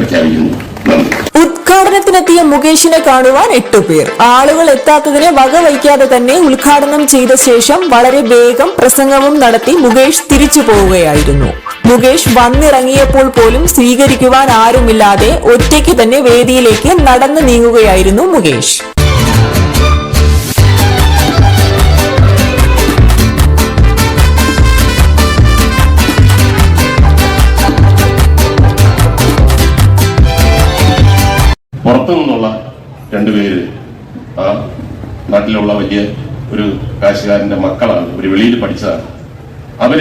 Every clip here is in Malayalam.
പ്രഖ്യാപിക്കുന്നു ഉദ്ഘാടനത്തിനെത്തിയ മുകേഷിനെ കാണുവാൻ എട്ടുപേർ ആളുകൾ എത്താത്തതിനെ വകവയ്ക്കാതെ തന്നെ ഉദ്ഘാടനം ചെയ്ത ശേഷം വളരെ വേഗം പ്രസംഗവും നടത്തി മുകേഷ് തിരിച്ചു പോവുകയായിരുന്നു. മുകേഷ് വന്നിറങ്ങിയപ്പോൾ പോലും സ്വീകരിക്കുവാൻ ആരുമില്ലാതെ ഒറ്റയ്ക്ക് തന്നെ വേദിയിലേക്ക് നടന്നു നീങ്ങുകയായിരുന്നു മുകേഷ്. പുറത്തു നിന്നുള്ള രണ്ടുപേര് ആ നാട്ടിലുള്ള വലിയ ഒരു കാശുകാരന്റെ മക്കളാണ് ഒരു വെളിയിൽ പഠിച്ചതാണ്. അവർ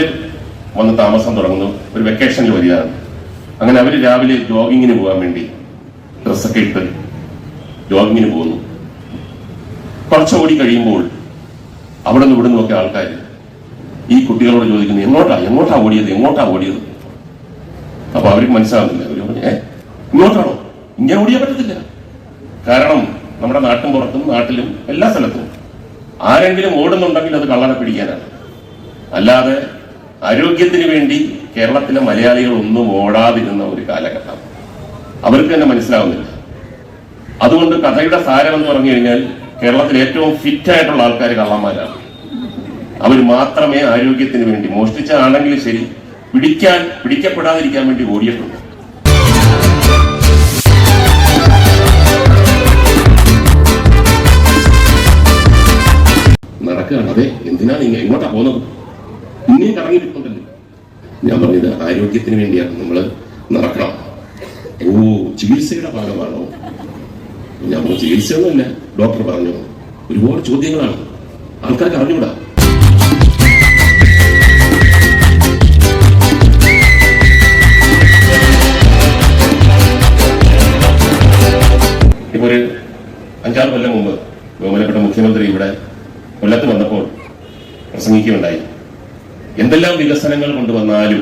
വന്ന് താമസം തുടങ്ങുന്നു ഒരു വെക്കേഷനിൽ വരികയാണ്. അങ്ങനെ അവർ രാവിലെ ജോഗിങ്ങിന് പോകാൻ വേണ്ടി ഡ്രസ്സൊക്കെ ഇട്ട് ജോഗിങ്ങിന് പോകുന്നു. കുറച്ച് ഓടി കഴിയുമ്പോൾ അവിടെ നിന്ന് ഇവിടെ നിന്നൊക്കെ ആൾക്കാർ ഈ കുട്ടികളോട് ചോദിക്കുന്നു എങ്ങോട്ടാ? എങ്ങോട്ടാ ഓടിയത്? എങ്ങോട്ടാ ഓടിയത്? അപ്പൊ അവർക്ക് മനസ്സിലാവുന്നില്ല. അവർ പറഞ്ഞു ഏ ഇങ്ങോട്ടാണോ? ഇങ്ങനെ ഓടിയാൻ പറ്റത്തില്ല. കാരണം നമ്മുടെ നാട്ടും പുറത്തും നാട്ടിലും എല്ലാ സ്ഥലത്തും ആരെങ്കിലും ഓടുന്നുണ്ടെങ്കിൽ അത് കള്ളനെ പിടിക്കാനാണ്. അല്ലാതെ ആരോഗ്യത്തിന് വേണ്ടി കേരളത്തിലെ മലയാളികൾ ഒന്നും ഓടാതിരുന്ന ഒരു കാലഘട്ടം. അവർക്ക് തന്നെ മനസ്സിലാവുന്നില്ല. അതുകൊണ്ട് കഥയുടെ സാരം എന്ന് പറഞ്ഞു കഴിഞ്ഞാൽ കേരളത്തിൽ ഏറ്റവും ഫിറ്റ് ആയിട്ടുള്ള ആൾക്കാർ കള്ളന്മാരാണ്. അവർ മാത്രമേ ആരോഗ്യത്തിന് വേണ്ടി മോഷ്ടിച്ചാണെങ്കിലും ശരി പിടിക്കാൻ പിടിക്കപ്പെടാതിരിക്കാൻ വേണ്ടി ഓടിയിട്ടുണ്ട്. നടക്കുകയാണ് അതെ എന്തിനാണ് നിങ്ങൾ എങ്ങോട്ടാ പോകുന്നത്? ഇനിയും കറങ്ങിയിട്ടുണ്ടല്ലോ ഞാൻ പറഞ്ഞത് ആരോഗ്യത്തിന് വേണ്ടിയാണ് നമ്മൾ നടക്കണം. ഓ ചികിത്സയുടെ ഭാഗമാണോ? ഞാൻ ചികിത്സയൊന്നും ചികിത്സയൊന്നുമില്ല ഡോക്ടർ പറഞ്ഞു. ഒരുപാട് ചോദ്യങ്ങളാണ്. ആൾക്കാർക്ക് അറിഞ്ഞൂടാ ഇപ്പൊ ഒരു അഞ്ചാറ് കൊല്ലം മുമ്പ് ബഹുമാനപ്പെട്ട മുഖ്യമന്ത്രി ഇവിടെ കൊല്ലത്ത് വന്നപ്പോൾ പ്രസംഗിക്കുകയുണ്ടായി. എന്തെല്ലാം വികസനങ്ങൾ കൊണ്ടുവന്നാലും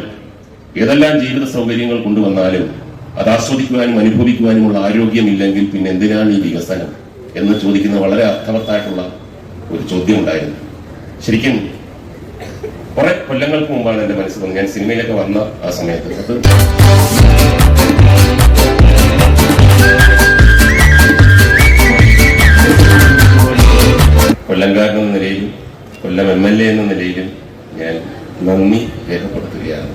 ഏതെല്ലാം ജീവിത സൗകര്യങ്ങൾ കൊണ്ടുവന്നാലും അത് ആസ്വദിക്കുവാനും അനുഭവിക്കുവാനുമുള്ള ആരോഗ്യമില്ലെങ്കിൽ പിന്നെ എന്തിനാണ് ഈ വികസനം എന്ന് ചോദിക്കുന്ന വളരെ അർത്ഥവത്തായിട്ടുള്ള ഒരു ചോദ്യം ഉണ്ടായിരുന്നു ശരിക്കും കുറെ കൊല്ലങ്ങൾക്ക് മുമ്പാണ് എന്റെ മനസ്സിൽ വന്നത് ഞാൻ സിനിമയിലൊക്കെ വന്ന ആ സമയത്ത്. അത് കൊല്ലം എം എൽ എ എന്ന നിലയിലും ഞാൻ നന്ദി രേഖപ്പെടുത്തുകയാണ്.